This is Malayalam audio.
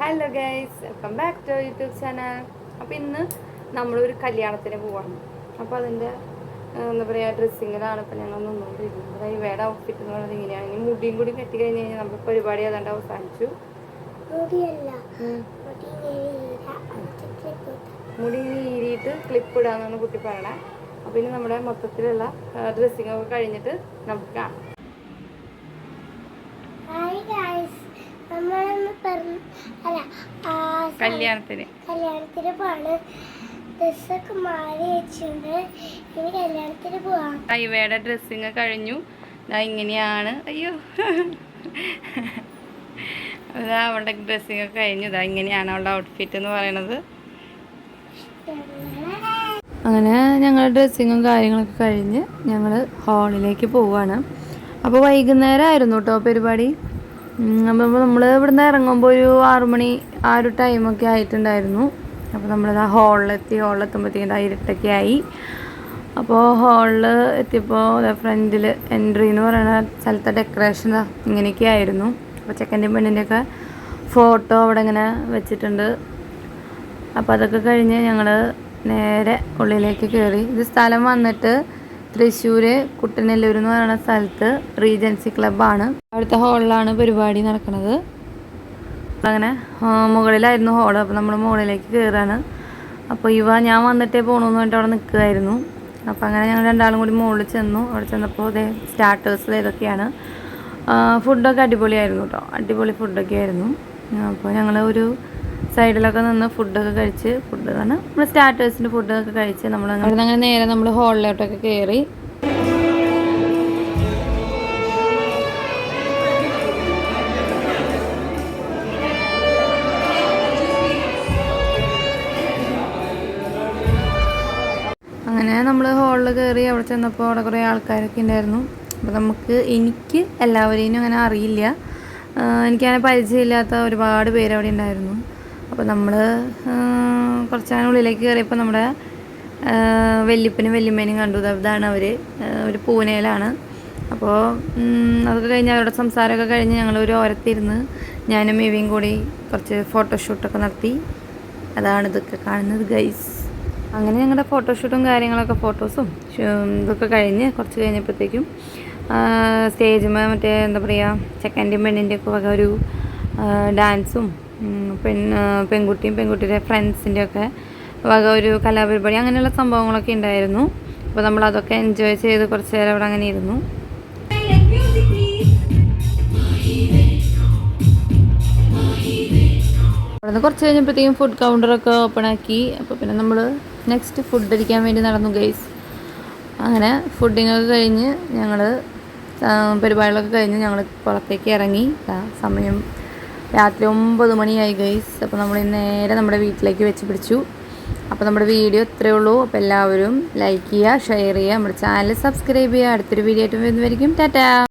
Hello guys welcome back to YouTube channel അപ്പോൾ ഇന്ന് നമ്മളൊരു കല്യാണത്തിന് പോവാണ്. അപ്പോൾ അതിന്റെ എന്താ പറയുക ഡ്രസ്സിങ്ങിലാണ് ഇപ്പോൾ ഞങ്ങൾ നിന്നുകൊണ്ടിരിക്കുന്നത് അതായത് ഇവയുടെ ഔട്ട്ഫിറ്റ് എന്ന് പറയുന്നത് ഇങ്ങനെയാണ് ഇനി മുടിയും കൂടി കെട്ടി കഴിഞ്ഞ് കഴിഞ്ഞാൽ നമ്മുടെ പരിപാടി ഏതാണ്ട് അവസാനിച്ചു. മുടി നീരിയിട്ട് ക്ലിപ്പ് ഇടാന്നാണ് കുട്ടി പറയണേ. അപ്പോൾ ഇനി നമ്മുടെ മൊത്തത്തിലുള്ള ഡ്രസ്സിങ്ങൊക്കെ കഴിഞ്ഞിട്ട് നമുക്ക് കാണാം. കല്യാണത്തിന്. കല്യാണത്തിന് പോവാണ്. ഡ്രസ്സൊക്കെ മാറി വെച്ചിട്ടുണ്ട്. ഇനി കല്യാണത്തിന് പോവാം. ഇവയുടെ ഡ്രസ്സിങ് കഴിഞ്ഞു. ഞാൻ ഇങ്ങനെയാണ്. അയ്യോ. അതാ അവളുടെ ഡ്രസ്സിങ് ഒക്കെ കഴിഞ്ഞു. ഇതാ ഇങ്ങനെയാണ് അവളുടെ ഔട്ട്ഫിറ്റ് എന്ന് പറയണത്. അങ്ങനെ ഞങ്ങളുടെ ഡ്രസ്സിങ്ങും കാര്യങ്ങളൊക്കെ കഴിഞ്ഞ് ഞങ്ങൾ ഹാളിലേക്ക് പോവുകയാണ് അപ്പോൾ വൈകുന്നേരം ആയിരുന്നു കേട്ടോ പരിപാടി. അപ്പോൾ നമ്മൾ ഇവിടുന്ന് ഇറങ്ങുമ്പോൾ ഒരു ആറുമണി ആ ഒരു ടൈമൊക്കെ ആയിട്ടുണ്ടായിരുന്നു. അപ്പോൾ നമ്മൾ ആ ഹോളിലെത്തി ഹോളിലെത്തുമ്പോഴത്തേക്കും ആ ഇരുട്ടൊക്കെ ആയി. അപ്പോൾ ഹോളിൽ എത്തിയപ്പോൾ ഫ്രണ്ടിൽ എൻട്രി എന്ന് പറയുന്ന സ്ഥലത്തെ ഡെക്കറേഷൻ ഇങ്ങനെയൊക്കെ ആയിരുന്നു. അപ്പോൾ ചെക്കന്റെയും പെണ്ണിന്റെയൊക്കെ ഫോട്ടോ അവിടെ ഇങ്ങനെ വെച്ചിട്ടുണ്ട്. അപ്പോൾ അതൊക്കെ കഴിഞ്ഞ് ഞങ്ങൾ നേരെ ഉള്ളിലേക്ക് കയറി ഇത് സ്ഥലം വന്നിട്ട് തൃശ്ശൂർ കുട്ടനെല്ലൂർ എന്ന് പറയുന്ന സ്ഥലത്ത് റീജൻസി ക്ലബ്ബാണ്. അവിടുത്തെ ഹാളിലാണ് പരിപാടി നടക്കുന്നത്. അങ്ങനെ മുകളിലായിരുന്നു ഹോൾ അപ്പോൾ നമ്മൾ മുകളിലേക്ക് കയറാണ് അപ്പോൾ ഇവ ഞാൻ വന്നിട്ടേ പോകണമെന്ന് പറഞ്ഞിട്ട് അവിടെ നിൽക്കുകയായിരുന്നു അപ്പോൾ അങ്ങനെ ഞങ്ങൾ രണ്ടാളും കൂടി മുകളിൽ ചെന്നു. അവിടെ ചെന്നപ്പോൾ അതേ സ്റ്റാർട്ടേഴ്സ് ഇതൊക്കെയാണ്. ഫുഡൊക്കെ അടിപൊളിയായിരുന്നു കേട്ടോ. അടിപൊളി ഫുഡൊക്കെ ആയിരുന്നു അപ്പോൾ ഞങ്ങൾ ഒരു സൈഡിലൊക്കെ നിന്ന് ഫുഡൊക്കെ കഴിച്ച് ഫുഡ് തന്നെ നമ്മൾ സ്റ്റാർട്ടേഴ്സിന്റെ ഫുഡൊക്കെ കഴിച്ച് നമ്മൾ അങ്ങനെ നേരെ നമ്മൾ ഹോളിലോട്ടൊക്കെ കയറി അങ്ങനെ നമ്മൾ ഹോളിൽ കയറി അവിടെ ചെന്നപ്പോൾ അവിടെ കുറേ ആൾക്കാരൊക്കെ ഉണ്ടായിരുന്നു. അപ്പോൾ നമുക്ക് എനിക്ക് എല്ലാവരെയും അങ്ങനെ അറിയില്ല. എനിക്കങ്ങനെ പരിചയമില്ലാത്ത ഒരുപാട് പേര് അവിടെ ഉണ്ടായിരുന്നു. അപ്പോൾ നമ്മൾ കുറച്ചങ്ങനെ ഉള്ളിലേക്ക് കയറിയപ്പോൾ നമ്മുടെ വെല്ലിപ്പനും വെല്ലിമ്മേനും കണ്ടു. അതാണ് അവർ ഒരു പൂനെയിലാണ്. അപ്പോൾ അതൊക്കെ കഴിഞ്ഞ് അവരുടെ സംസാരമൊക്കെ കഴിഞ്ഞ് ഞങ്ങൾ ഒരു ഓരത്തിരുന്ന് ഞാനും മേവിയും കൂടി കുറച്ച് ഫോട്ടോഷൂട്ടൊക്കെ നടത്തി. അതാണ് ഇതൊക്കെ കാണുന്നത് ഗൈസ് അങ്ങനെ ഞങ്ങളുടെ ഫോട്ടോഷൂട്ടും കാര്യങ്ങളൊക്കെ ഫോട്ടോസും ഇതൊക്കെ കഴിഞ്ഞ് കുറച്ച് കഴിഞ്ഞപ്പോഴത്തേക്കും സ്റ്റേജുമ്മ മറ്റേ എന്താ പറയുക ചെക്കന്റെയും പെണ്ണിന്റെയൊക്കെ വക ഒരു ഡാൻസും ആ, പെൺകുട്ടിയും പെൺകുട്ടിയുടെ ഫ്രണ്ട്സിന്റെ ഒക്കെ വക ഒരു കലാപരിപാടി അങ്ങനെയുള്ള സംഭവങ്ങളൊക്കെ ഉണ്ടായിരുന്നു. അപ്പോൾ നമ്മൾ അതൊക്കെ എൻജോയ് ചെയ്ത് കുറച്ച് നേരം അവിടെ അങ്ങനെ ഇരുന്നു. അവിടെ നിന്ന് കുറച്ച് കഴിഞ്ഞപ്പോഴത്തേക്കും ഫുഡ് കൗണ്ടറൊക്കെ ഓപ്പൺ ആക്കി. അപ്പോൾ പിന്നെ നമ്മൾ നെക്സ്റ്റ് ഫുഡ് അടിക്കാൻ വേണ്ടി നടന്നു ഗൈസ് അങ്ങനെ ഫുഡിങ്ങൊക്കെ കഴിഞ്ഞ് ഞങ്ങൾ പരിപാടികളൊക്കെ കഴിഞ്ഞ് ഞങ്ങൾ പുറത്തേക്ക് ഇറങ്ങി. സമയം രാത്രി ഒമ്പത് മണിയായി ഗൈസ് അപ്പോൾ നമ്മൾ നേരെ നമ്മുടെ വീട്ടിലേക്ക് വെച്ച് പിടിച്ചു. അപ്പോൾ നമ്മുടെ വീഡിയോ ഇത്രയേ ഉള്ളൂ. അപ്പോൾ എല്ലാവരും ലൈക്ക് ചെയ്യുക ഷെയർ ചെയ്യുക. നമ്മുടെ ചാനൽ സബ്സ്ക്രൈബ് ചെയ്യുക. അടുത്തൊരു വീഡിയോ ആയിട്ട് വരുന്നതായിരിക്കും ടാറ്റാ!